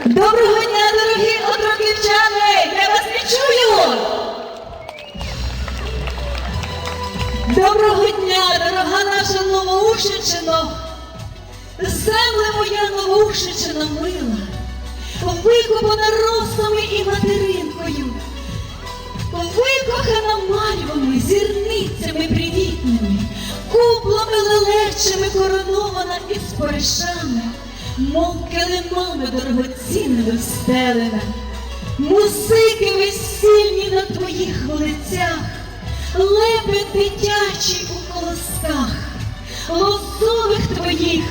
Доброго дня, дорогі отроківчани! Я вас не чую! Доброго дня, дорога наша Новоушичино! Земле моя Новоушичина мила, викопана росами і материнкою, викохана мальвами, зірницями привітними, куплами лелечими коронована із споришами, мов килимами дорогоцінними встелена, музики весільні на твоїх вулицях, лепет дитячий у колосках, лозових твоїх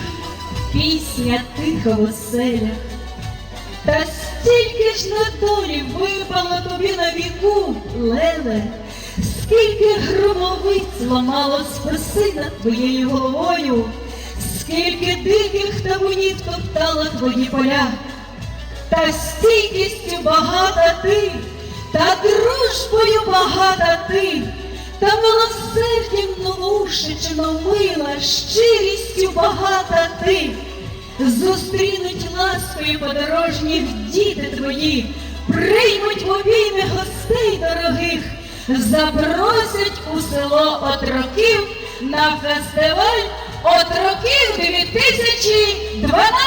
пісня тиха в оселях. Та стільки ж недолі випало тобі на віку, леле, скільки громовиць ламало спаси над твоєю головою, скільки диких табунів топтала твої поля, та стійкістю багата ти, та дружбою багата ти, та милосердям новушичино мила, щирістю багата ти. Зустрінуть ласкою подорожніх діти твої, приймуть в обійми гостей дорогих, запросять у село отроків на фестиваль отроків 2012!